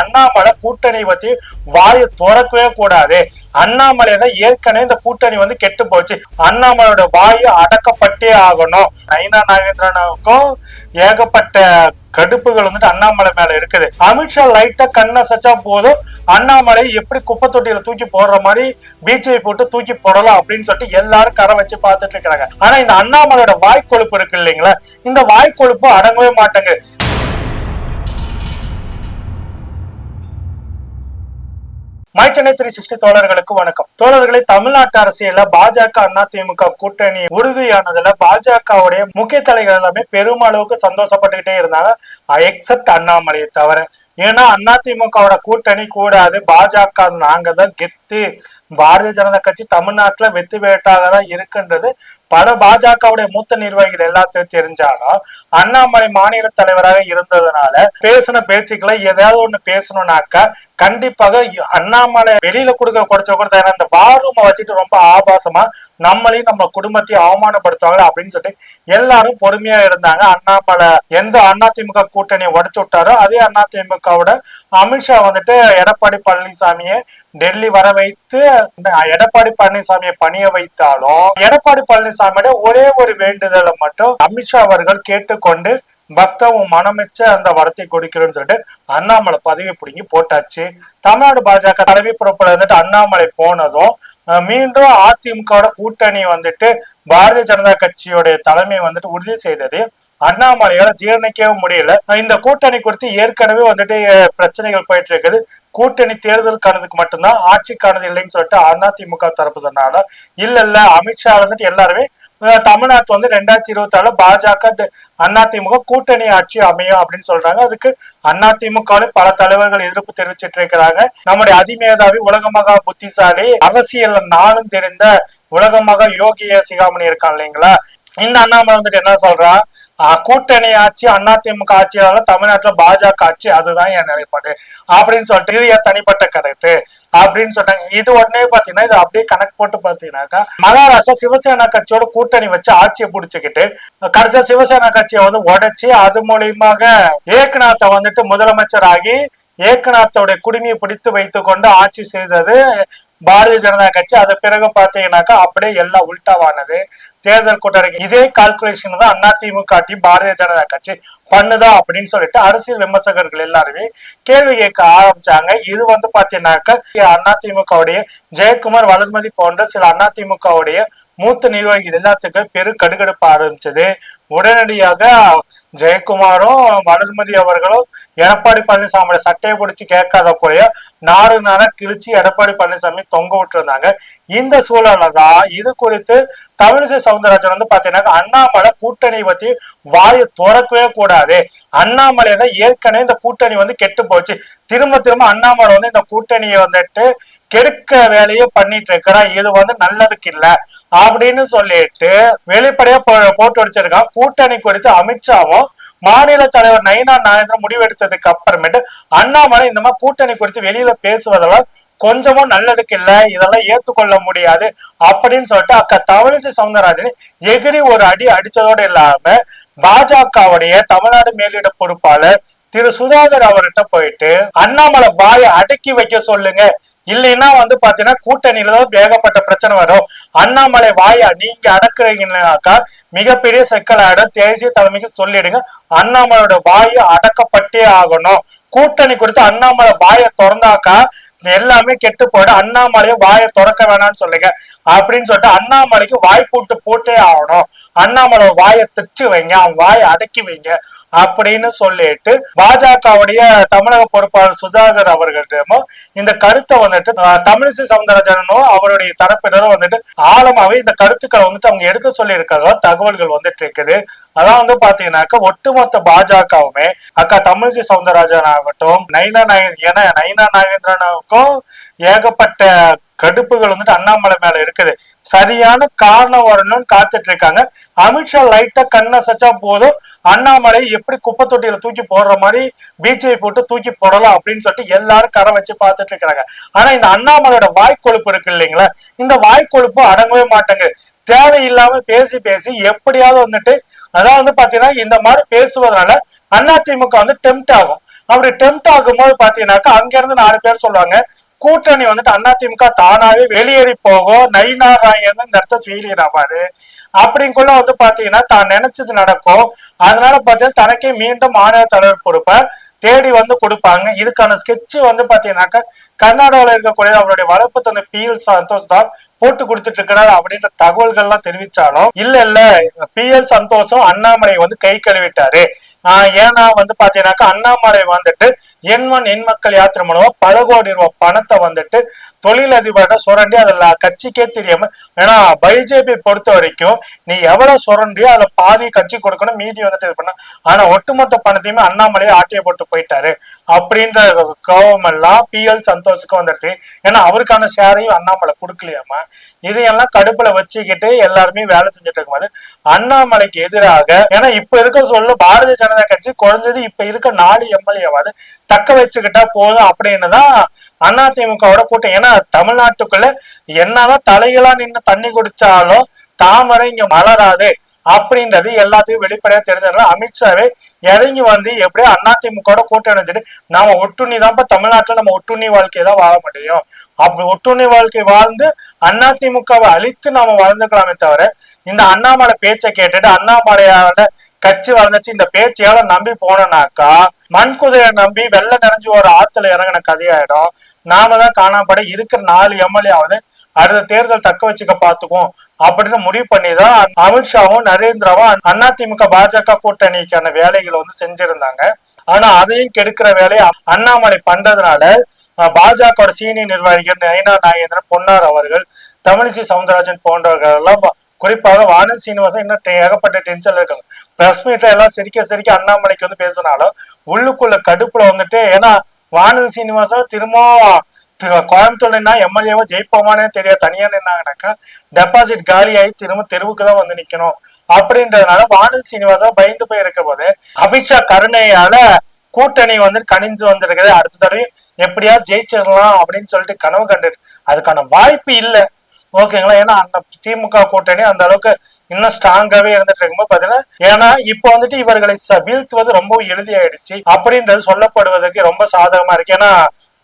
அண்ணாமலை கூட்டணி பத்தி வாயை திறக்கவே கூடாது. அண்ணாமலை தான் ஏற்கனவே இந்த கூட்டணி வந்து கெட்டு போச்சு. அண்ணாமலையோட வாயை அடக்கப்பட்டே ஆகணும். நைனா நாகேந்திரனுக்கும் ஏகப்பட்ட கடுப்புகள் வந்துட்டு அண்ணாமலை மேல இருக்குது. அமித்ஷா லைட்டா கண்ணை சச்சா போதும். அண்ணாமலை எப்படி குப்பை தொட்டியில தூக்கி போடுற மாதிரி பிஜேபி போட்டு தூக்கி போடலாம் அப்படின்னு சொல்லிட்டு எல்லாரும் கரை வச்சு பார்த்துட்டு இருக்கிறாங்க. ஆனா இந்த அண்ணாமலையோட வாய்க்கொழுப்பு இருக்கு இல்லைங்களா? இந்த வாய்க்கொழுப்பு அடங்கவே மாட்டேங்குது. மை சென்னை த்ரீ சிக்ஸ்டி தோழர்களுக்கு வணக்கம். தோழர்களை தமிழ்நாட்டு அரசியல்ல பாஜக அண்ணா திமுக கூட்டணி உறுதியானதுல பாஜகவுடைய முக்கிய தலைகள் எல்லாமே பெருமளவுக்கு சந்தோஷப்பட்டுக்கிட்டே இருந்தாங்க. எக்ஸப்ட் அண்ணாமலையை தவிர ஏன்னா அதிமுகவோட கூட்டணி கூடாது. பாஜக நாங்க தான் கெத்து. பாரதிய ஜனதா கட்சி தமிழ்நாட்டுல வெத்து வேட்டாக தான் இருக்குன்றது. பல பாஜகவுடைய மூத்த நிர்வாகிகள் எல்லாத்தையும் தெரிஞ்சாலும் அண்ணாமலை மாநில தலைவராக இருந்ததுனால பேசின பேச்சுக்களை ஏதாவது ஒண்ணு பேசணும்னாக்கா கண்டிப்பாக அண்ணாமலை வெளியில கொடுக்க குறைச்ச கூட தயாரா இந்த பாரூமை வச்சுட்டு ரொம்ப ஆபாசமா நம்மளையும் நம்ம குடும்பத்தையும் அவமானப்படுத்துவாங்க அப்படின்னு சொல்லிட்டு எல்லாரும் பொறுமையா இருந்தாங்க. அண்ணாமலை எந்த அதிமுக கூட்டணியை உடைச்சு விட்டாரோ அதே திமுகவோட அமித்ஷா வந்துட்டு எடப்பாடி பழனிசாமியை டெல்லி வர வைத்து எடப்பாடி பழனிசாமியை பணிய வைத்தாலும் எடப்பாடி பழனிசாமியோட ஒரே ஒரு வேண்டுதலை மட்டும் அமித்ஷா அவர்கள் கேட்டுக்கொண்டு பக்தவும் மனமிச்ச அந்த வரத்தை கொடுக்கிறோம்னு சொல்லிட்டு அண்ணாமலை பதவி பிடிங்கி போட்டாச்சு. தமிழ்நாடு பாஜக தலைமை பொறுப்புல வந்துட்டு அண்ணாமலை போனதும் மீண்டும் அதிமுகவோட கூட்டணி வந்துட்டு பாரதிய ஜனதா கட்சியோட தலைமை வந்துட்டு உறுதி செய்தது அண்ணாமலையால ஜீரணிக்கவே முடியல. இந்த கூட்டணி குறித்து ஏற்கனவே வந்துட்டு பிரச்சனைகள் போயிட்டு இருக்குது கூட்டணி தேர்தலுக்கானதுக்கு மட்டும்தான் ஆட்சிக்கானது இல்லைன்னு சொல்லிட்டு அதிமுக தரப்பு சொன்னால இல்ல இல்ல அமித்ஷா வந்துட்டு எல்லாருமே அஹ், தமிழ்நாட்டு வந்து ரெண்டாயிரத்தி இருபத்தி ஆறுல பாஜக அதிமுக கூட்டணி ஆட்சி அமையும் அப்படின்னு சொல்றாங்க. அதுக்கு அதிமுகவிலும் பல தலைவர்கள் எதிர்ப்பு தெரிவிச்சிட்டு இருக்கிறாங்க நம்முடைய அதிமேதாவி உலகமகா புத்திசாலி அரசியல் நாளும் தெரிந்த உலகமகா யோகிய சிகாமணி இருக்கான் இல்லைங்களா? இந்த அண்ணாமலை வந்துட்டு என்ன சொல்றா கூட்டணி ஆட்சி அதிமுக ஆட்சியால தமிழ்நாட்டுல பாஜக ஆட்சி அதுதான் என் நிலைப்பாடு. அப்படின்னு சொல்லிட்டு இது என் தனிப்பட்ட கருத்து. அப்படின்னு சொல்றாங்க இது உடனே பாத்தீங்கன்னா இது அப்படியே கணக்கு போட்டு பாத்தீங்கன்னாக்கா மகாராஷ்டிரா சிவசேனா கட்சியோட கூட்டணி வச்சு ஆட்சியை புடிச்சுக்கிட்டு கடைசியா சிவசேனா கட்சியை வந்து உடைச்சு அது மூலியமாக ஏக்நாத்தை வந்துட்டு முதலமைச்சர் ஆகி ஏக்நாத்தோட குடிமையை பிடித்து வைத்து கொண்டு ஆட்சி செய்தது பாரதிய ஜனதா கட்சி அது பிறகு பாத்தீங்கன்னாக்கா அப்படியே எல்லாம் உல்டாவானது தேர்தல் கூட்டணி இதே கால்குலேஷன் தான் அதிமுக டீம் பாரதிய ஜனதா கட்சி பண்ணுதா அப்படின்னு சொல்லிட்டு அரசியல் விமர்சகர்கள் எல்லாருமே கேள்வி கேட்க ஆரம்பிச்சாங்க. இது வந்து பாத்தீங்கன்னாக்கா அதிமுகவுடைய ஜெயக்குமார் வளர்மதி போன்ற சில அதிமுகவுடைய மூத்த நிர்வாகிகள் எல்லாத்துக்கும் பெரு கடுகடுப்பு ஆரம்பிச்சது. உடனடியாக ஜெயக்குமாரும் வளர்மதி அவர்களும் எடப்பாடி பழனிசாமியோட சட்டையை பிடிச்சி கேட்காத போய நாடு நாள கிழிச்சு எடப்பாடி பழனிசாமி தொங்க விட்டுருந்தாங்க. இந்த சூழல்ல தான் இது குறித்து தமிழிசை சவுந்தரராஜன் வந்து பாத்தீங்கன்னா அண்ணாமலை கூட்டணி பத்தி வாயை திறக்கவே கூடாது. அண்ணாமலை தான் ஏற்கனவே இந்த கூட்டணி வந்து கெட்டு போச்சு. திரும்ப திரும்ப அண்ணாமலை வந்து இந்த கூட்டணியை வந்துட்டு கெடுக்க வேலையை பண்ணிட்டு இருக்கிறா இது வந்து நல்லதுக்கு இல்லை. அப்படின்னு சொல்லிட்டு வெளிப்படையா போ- போட்டு வச்சிருக்கான் கூட்டணி குறித்து அமித்ஷாவும் மாநில தலைவர் நயினா நாகேந்திரன் முடிவெடுத்ததுக்கு அப்புறமேட்டு அண்ணாமலை இந்த மாதிரி கூட்டணி குறித்து வெளியில பேசுவதெல்லாம் கொஞ்சமும் நல்லதுக்கு இல்ல. இதெல்லாம் ஏத்துக்கொள்ள முடியாது அப்படின்னு சொல்லிட்டு அக்கா தமிழிசை சவுந்தரராஜன் எகிரி ஒரு அடி அடிச்சதோடு இல்லாம பாஜகவுடைய தமிழ்நாடு மேலிட பொறுப்பாளர் திரு சுதாகர் அவர்கிட்ட போயிட்டு அண்ணாமலை வாயை அடக்கி வைக்க சொல்லுங்க. இல்லைன்னா வந்து பாத்தீங்கன்னா கூட்டணியில தான் ஏகப்பட்ட பிரச்சனை வரும். அண்ணாமலை வாயை நீங்க அடக்குறீங்கன்னாக்கா மிகப்பெரிய சிக்கலாயிடும் தேசிய தலைமைக்கு சொல்லிடுங்க. அண்ணாமலையோட வாயை அடக்கப்பட்டே ஆகணும். கூட்டணி குறித்து அண்ணாமலை வாயை திறந்தாக்கா எல்லாமே கெட்டு போயிடும். அண்ணாமலையை வாயை திறக்க வேணாம்னு சொல்லுங்க. அப்படின்னு சொல்லிட்டு அண்ணாமலைக்கு வாய் போட்டு போட்டே ஆகணும். அண்ணாமலை வாயை திச்சு வைங்க. அவன் வாயை அடக்கி வைங்க. அப்படின்னு சொல்லிட்டு பாஜகவுடைய தமிழக பொறுப்பாளர் சுதாகர் அவர்களிடமும் இந்த கருத்தை வந்துட்டு தமிழிசை சவுந்தரராஜனும் அவருடைய தரப்பினரும் வந்துட்டு ஆழமாவே இந்த கருத்துக்களை வந்துட்டு அவங்க எடுத்து சொல்லி இருக்கிறதா தகவல்கள் வந்துட்டு இருக்குது. அதான் வந்து பாத்தீங்கன்னாக்கா ஒட்டுமொத்த பாஜகவுமே அக்கா தமிழிசை சவுந்தரராஜன் ஆகட்டும் நைனா நாயன் என நைனா நாகேந்திரனுக்கும் ஏகப்பட்ட கடுப்புகள் வந்துட்டு அண்ணாமலை மேல இருக்குது. சரியான காரணம் வரணும்னு காத்துட்டு இருக்காங்க அமித்ஷா லைட்டா கண்ணை சச்சா போதும். அண்ணாமலை எப்படி குப்பை தொட்டியில தூக்கி போடுற மாதிரி பிஜேபி போட்டு தூக்கி போடலாம் அப்படின்னு சொல்லிட்டு எல்லாரும் கரை வச்சு பார்த்துட்டு இருக்காங்க ஆனா இந்த அண்ணாமலையோட வாய்க்கொழுப்பு இருக்கு இல்லைங்களா? இந்த வாய்க்கொழுப்பு அடங்கவே மாட்டேங்குது. தேவையில்லாம பேசி பேசி எப்படியாவது வந்துட்டு அதான் வந்து பாத்தீங்கன்னா இந்த மாதிரி பேசுவதனால அதிமுக வந்து டெம்ட் ஆகும். அப்படி டெம்ட் ஆகும்போது பாத்தீங்கன்னாக்கா அங்க இருந்து நாலு பேர் சொல்லுவாங்க கூட்டணி வந்துட்டு அதிமுக தானாவே வெளியேறி போகும் நயினாராயன் இந்த இடத்த ஃபெயிலியர் ஆவாரு அப்படிங்குள்ள வந்து பாத்தீங்கன்னா தான் நினைச்சது நடக்கும். அதனால பாத்தீங்கன்னா தனக்கே மீண்டும் மாநில தலைவர் பொறுப்பை தேடி வந்து கொடுப்பாங்க. இதுக்கான ஸ்கெட்ச் வந்து பாத்தீங்கன்னாக்கா கர்நாடகாவில் இருக்கக்கூடிய அவருடைய வளர்ப்பு தந்தை பி எல் சந்தோஷ் தான் போட்டு கொடுத்துட்டு இருக்கிறாரு அப்படின்ற தகவல்கள்லாம் தெரிவிச்சாலும் இல்ல இல்ல பி எல் சந்தோஷம் அண்ணாமலை வந்து கை கழுவிட்டாரு. ஏன்னா வந்து பாத்தீங்கன்னாக்கா அண்ணாமலை வந்துட்டு எண் எண்மக்கள் எண் மக்கள் யாத்திரை மூலமா பல கோடி ரூபாய் பணத்தை வந்துட்டு தொழிலதிபர்கிட்ட சுரண்டி அதுல கட்சிக்கே தெரியாம ஏன்னா பிஜேபி பொறுத்த வரைக்கும் நீ எவ்வளவு சுரண்டியோ அதுல பாதி கட்சி கொடுக்கணும் மீதி வந்துட்டு இது பண்ண. ஆனா ஒட்டுமொத்த பணத்தையுமே அண்ணாமலையே ஆட்டிய போட்டு போயிட்டாரு. அப்படின்ற கோவம் எல்லாம் பி எல் சந்தோஷுக்கு வந்துருச்சு. ஏன்னா அவருக்கான ஷேரையும் அண்ணாமலை கொடுக்கலையாமா இதையெல்லாம் கடுப்புல வச்சுக்கிட்டு எல்லாருமே வேலை செஞ்சுட்டு இருக்கும்போது அண்ணாமலைக்கு எதிராக ஏன்னா இப்ப இருக்க சொல்ல பாரதிய ஜனதா கட்சி குறைஞ்சது இப்ப இருக்க நாலு எம்எல்ஏவாது தக்க வச்சுக்கிட்டா போதும் அப்படின்னு தான் அதிமுகவோட கூட்டம் ஏன்னா தமிழ்நாட்டுக்குள்ள என்னதான் தலைகளா நின்று தண்ணி குடிச்சாலும் தாமரை இங்க மலராது அப்படின்றது எல்லாத்தையும் வெளிப்படையா தெரிஞ்சதுனால அமித்ஷாவே இறங்கி வந்து எப்படியோ அதிமுக கூட்டம் இணைஞ்சிட்டு நாம ஒட்டுண்ணி தான்ப்பா தமிழ்நாட்டுல நம்ம ஒட்டுண்ணி வாழ்க்கையை தான் வாழ முடியும். அப்படி ஒட்டுண்ணி வாழ்க்கை வாழ்ந்து அதிமுகவை அழித்து நாம வாழ்ந்துக்கலாமே தவிர இந்த அண்ணாமலை பேச்சை கேட்டுட்டு அண்ணாமலையோட கட்சி வளர்ந்துச்சு. இந்த பேச்சையால நம்பி போனோம்னாக்கா மண் குதிரையை நம்பி வெள்ள நிறைஞ்சு ஒரு ஆத்துல இறங்கின கதையாயிடும். நாம தான் காணாமப்பட இருக்கிற நாலு எம்எல்ஏ அடுத்த தேர்தல் தக்க வச்சுக்க பாத்துக்கும் அப்படின்னு முடிவு பண்ணி தான் அமித்ஷாவும் நரேந்திராவும் அதிமுக பாஜக கூட்டணிக்கான வேலைகளை வந்து செஞ்சிருந்தாங்க. ஆனா அதையும் கெடுக்கிற வேலையை அண்ணாமலை பண்றதுனால பாஜக சீனியர் நிர்வாகிகள் நயனா நாகேந்திரன் பொன்னார் அவர்கள் தமிழிசை சவுந்தரராஜன் போன்றவர்கள் எல்லாம் குறிப்பாக வானதி சீனிவாசன் இன்னும் ஏகப்பட்ட டென்ஷன்ல இருக்காங்க. பிரஸ் மீட்ல எல்லாம் சிரிக்க சிரிக்க அண்ணாமலைக்கு வந்து பேசினாலும் உள்ளுக்குள்ள கடுப்புல வந்துட்டு ஏன்னா வானதி சீனிவாசன் திரும்ப கோயம்புத்தூர்னா எம்எல்ஏவோ ஜெயிப்போமானே தெரியாது. தனியா நின்னாங்கனாக்கா டெபாசிட் காலி ஆகி திரும்ப தெருவுக்கு தான் வந்து நிக்கணும். அப்படின்றதுனால வானதி சீனிவாசன் பயந்து போய் இருக்க போது அமித்ஷா கருணையால கூட்டணி வந்து கனிஞ்சு வந்திருக்குது. அடுத்த தடவை எப்படியாவது ஜெயிச்சிடலாம் அப்படின்னு சொல்லிட்டு கனவு கண்டு அதுக்கான வாய்ப்பு இல்லை. ஓகேங்களா? ஏன்னா அந்த திமுக கூட்டணி அந்த அளவுக்கு இன்னும் ஸ்ட்ராங்காவே இருந்துட்டு இருக்கும்போது பாத்தீங்கன்னா ஏன்னா இப்போ வந்துட்டு இவர்களை ச- வீழ்த்துவது ரொம்ப எளிதியாயிடுச்சு அப்படின்றது சொல்லப்படுவதற்கு ரொம்ப சாதகமா இருக்கு. ஏன்னா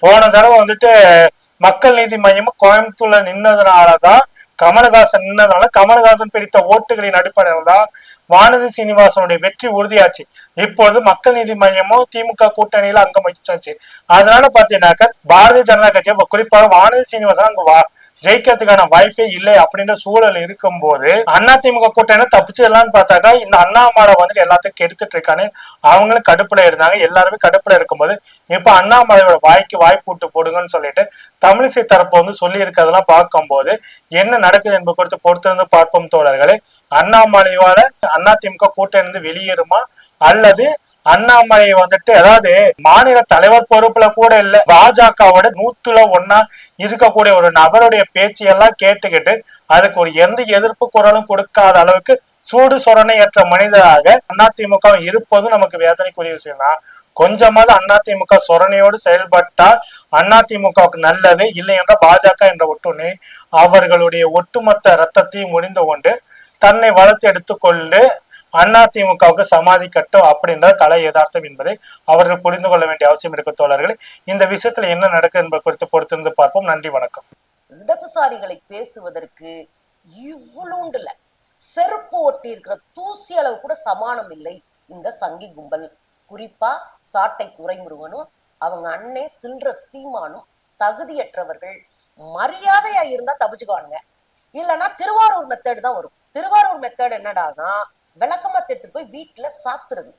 போன தடவை வந்துட்டு மக்கள் நீதி மையம் கோயம்புத்தூர்ல நின்னதுனாலதான் கமலஹாசன் நின்னதுனால கமலஹாசன் பிடித்த ஓட்டுகளின் அடிப்படையில் தான் வானதி சீனிவாசனுடைய வெற்றி உறுதியாச்சு. இப்போது மக்கள் நீதி மையமும் திமுக கூட்டணியில அங்கம் வகிச்சாச்சு அதனால பாத்தீங்கன்னாக்க பாரதிய ஜனதா கட்சி குறிப்பாக வானதி சீனிவாசன் அங்க ஜெயிக்கிறதுக்கான வாய்ப்பே இல்லை அப்படின்ற சூழல் இருக்கும்போது அதிமுக கூட்டணி தப்பிச்சிடலாம்னு பார்த்தாக்கா இந்த அண்ணாமலை வந்துட்டு எல்லாத்தையும் கெடுத்துட்டு இருக்கானு. அவங்களும் கடுப்புல இருந்தாங்க. எல்லாருமே கடுப்புல இருக்கும்போது இப்ப அண்ணாமலையோட வாய்க்கு வாய்ப்பு விட்டு போடுங்கன்னு சொல்லிட்டு தமிழிசை தரப்பு வந்து சொல்லி இருக்கிறதெல்லாம் பார்க்கும்போது என்ன நடக்குது என்பது குறித்து பொறுத்திருந்து பார்ப்போம் தோழர்களே. அண்ணாமலையோட அதிமுக கூட்டணி வெளியேறுமா? அல்லது அண்ணாமலை வந்துட்டு அதாவது மாநில தலைவர் பொறுப்புல கூட இல்ல பாஜகவோட நூத்துல ஒன்னா இருக்கக்கூடிய ஒரு நபருடைய பேச்சையெல்லாம் கேட்டுக்கிட்டு அதுக்கு ஒரு எந்த எதிர்ப்பு குரலும் கொடுக்காத அளவுக்கு சூடு சொரணை-அற்ற மனிதராக அதிமுக இருப்பதும் நமக்கு வேதனைக்குரிய விஷயம் தான் கொஞ்சமாவது அதிமுக சொரணையோடு செயல்பட்டால் அதிமுகவுக்கு நல்லது இல்லை என்றால் பாஜக என்ற ஒட்டுணை அவர்களுடைய ஒட்டுமொத்த ரத்தத்தையும் முடிந்து கொண்டு தன்னை வளர்த்து எடுத்துக்கொண்டு அதிமுகவுக்கு சமாதி கட்டும் அப்படின்ற கலை யதார்த்தம் என்பதை அவர்கள் புரிந்து கொள்ள வேண்டிய அவசியம் இருக்கும் தோழர்களே. இந்த விஷயத்துல என்ன நடக்குது என்பது குறித்து பொறுத்திருந்து பார்ப்போம். நன்றி வணக்கம். இடதுசாரிகளை பேசுவதற்கு இவ்வளோண்டுல செருப்பு ஒட்டி இருக்கிற தூசி அளவு கூட சமானம் இல்லை இந்த சங்கி கும்பல். குறிப்பா சாட்டை துறைமுருகனும் அவங்க அண்ணே சில்ற சீமானும் தகுதியற்றவர்கள். மரியாதையா இருந்தா தப்பிச்சுக்குவானுங்க. இல்லைன்னா திருவாரூர் மெத்தேடு தான் வரும். திருவாரூர் மெத்தேடு என்னடானா விளக்கமா எடுத்துட்டு போய் வீட்டுல சாத்துறது.